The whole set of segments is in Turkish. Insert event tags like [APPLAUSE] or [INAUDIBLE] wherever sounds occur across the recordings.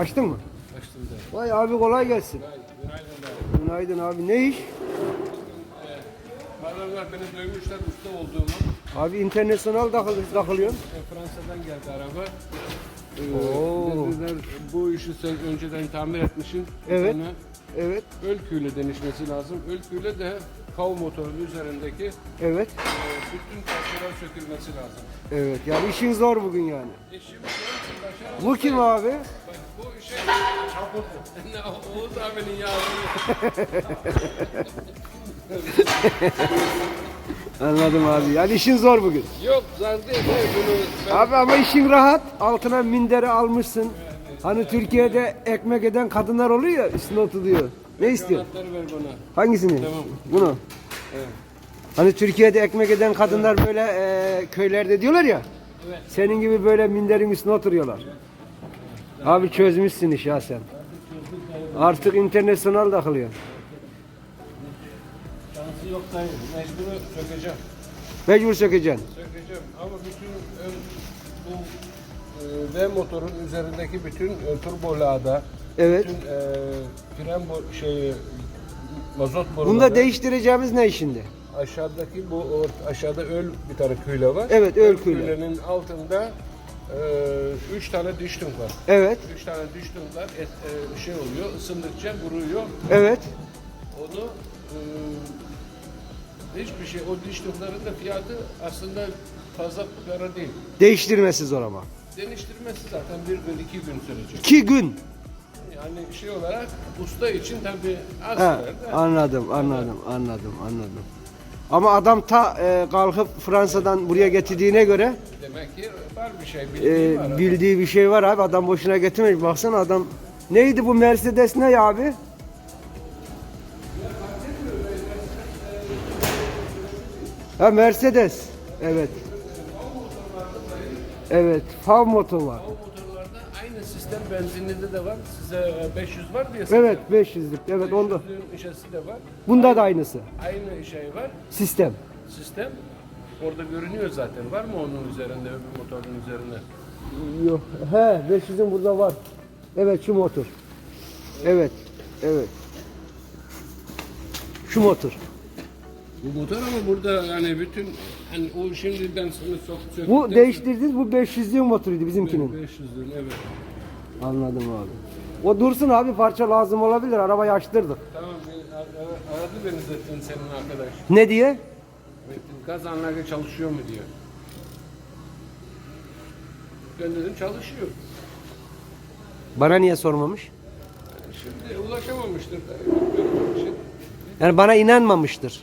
Açtın mı? Açtım da. Vay abi kolay gelsin. Günaydın abi. Günaydın abi. Ne iş? Adamlar beni duymuşlar usta olduğumu. Abi internasyonal takıl takılıyorsun. E, Fransa'dan geldi araba. Oo. Ee, dediler bu işi sen önceden tamir etmişsin. Evet. Sana Evet. ölküyle denişmesi lazım. Ölküyle de kav motorunun üzerindeki Evet. e, bütün parçalar sökülmesi lazım. Evet. Yani işin zor bugün yani. E şimdi ben başaramadım. Bu kim abi? Bak, Bu Ne, Oğuz abinin yavrusu. [LAUGHS] Anladım abi. Yani işin zor bugün. Yok zar değil. Bunu ben Abi ama işin rahat. Altına minderi almışsın. Hani Türkiye'de ekmek eden kadınlar oluyor ya üstüne oturuyor. Ne istiyor? anahtarı ver bana. Hangisini? Tamam. Bunu. Evet. Hani Türkiye'de ekmek eden kadınlar böyle e, köylerde diyorlar ya. Evet. Senin gibi böyle minderin üstüne oturuyorlar. Abi çözmüşsün işi ha sen. Artık internasyonal takılıyor. Şansı yok dayı. Mecburu sökeceğim. Mecbur sökeceksin. Sökeceğim ama bütün ön, bu e, V motorun üzerindeki bütün turbo lağda, Evet. bütün e, fren bo şey mazot boruları, Bunda değiştireceğimiz ne şimdi? aşağıdaki bu aşağıda öl bir tane küyle var. Evet, öl küyle. külenin altında e, üç tane diştung var. Evet. Üç tane diştunglar et, e, şey oluyor, ısındıkça vuruyor. Evet. Onu e, hiçbir şey, o diştungların da fiyatı aslında fazla para değil. Değiştirmesi zor ama. Deniştirmesi zaten bir gün, iki gün sürecek. İki gün. Yani şey olarak usta için tabii az de. anladım, anladım, anladım, anladım. Ama adam ta e, kalkıp Fransa'dan buraya getirdiğine göre Demek ki var bir şey, e, bildiği var. bildiği bir şey var abi. Adam boşuna getirmemiş. Baksana adam neydi bu Mercedes ne ya abi? Ha Mercedes. Evet. Evet. Fav motor var. O motorlarda aynı sistem benzinlide de var. Size e, 500 var diye. Evet 500'lük. Evet onda. 500'lüğün işesi de var. Bunda da aynısı. Aynı şey var. Sistem. Sistem orada görünüyor zaten. Var mı onun üzerinde, öbür motorun üzerinde? Yok. He 500'ün burada var. Evet şu motor. Evet. Evet. Şu motor. Bu motor ama burada yani bütün hani o şimdi ben sana sok söktüm. Bu değiştirdiğiniz bu 500'lüğün motoruydu bizimkinin. 500'lüğün evet. Anladım abi. O dursun abi parça lazım olabilir. Arabayı açtırdık. Tamam bir ar- ar- aradı beni zaten senin arkadaş. Ne diye? Metin gaz anlagı çalışıyor mu diyor. Ben dedim çalışıyor. Bana niye sormamış? Şimdi ulaşamamıştır da. Bilmiyorum şimdi. Yani bana inanmamıştır.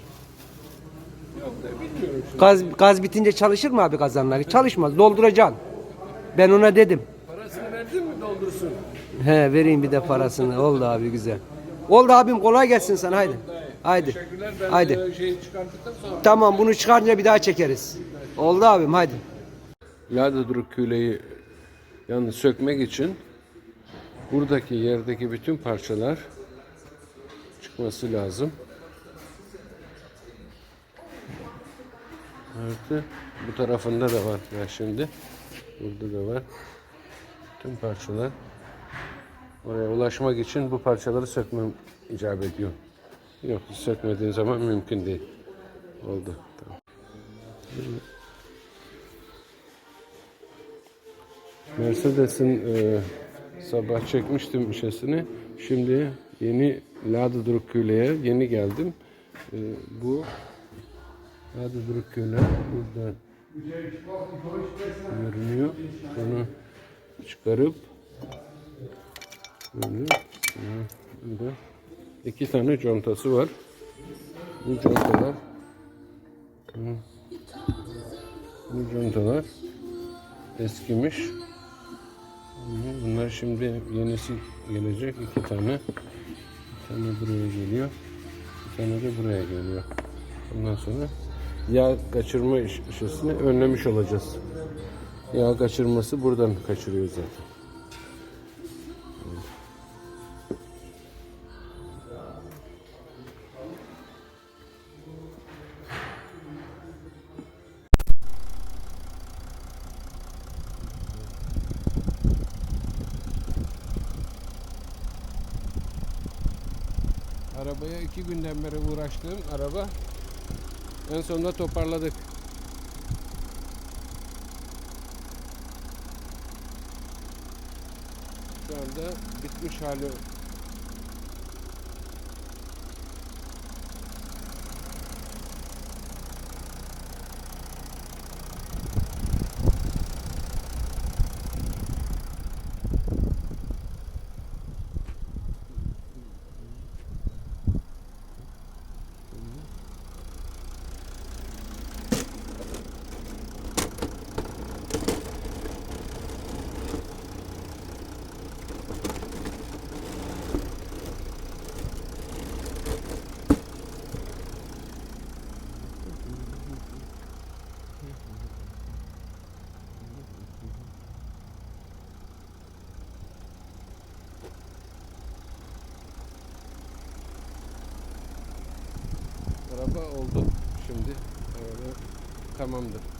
Yok da bilmiyorum şimdi. Gaz, gaz bitince çalışır mı abi kazanları? Çalışmaz. Dolduracaksın. Ben ona dedim. Verdin mi doldursun? He vereyim bir de parasını. Oldu abi güzel. Oldu abim kolay gelsin sana haydi. Haydi. Teşekkürler. Ben Haydi. şeyi çıkarttıktan sonra. Tamam bunu çıkarınca bir daha çekeriz. Oldu abim haydi. Lada duruk küleyi yani sökmek için buradaki yerdeki bütün parçalar çıkması lazım. Artı bu tarafında da var ya şimdi. Burada da var. Tüm parçalar. Oraya ulaşmak için bu parçaları sökmem icap ediyor. Yok sökmediğin zaman mümkün değil. Oldu. Tamam. Mercedes'in e, sabah çekmiştim şişesini. Şimdi yeni Lada Duruk Küle'ye yeni geldim. E, bu Lada Duruk Küle burada görünüyor. Bunu çıkarıp böyle burada iki tane contası var. Bu contalar bu, contalar eskimiş. Bunlar şimdi yenisi gelecek. iki tane. Bir tane buraya geliyor. Bir tane de buraya geliyor. Ondan sonra yağ kaçırma iş- işesini önlemiş olacağız. Yağ kaçırması buradan kaçırıyor zaten. Arabaya iki günden beri uğraştığım araba en sonunda toparladık. Şu anda bitmiş hali araba oldu şimdi. Araba tamamdır.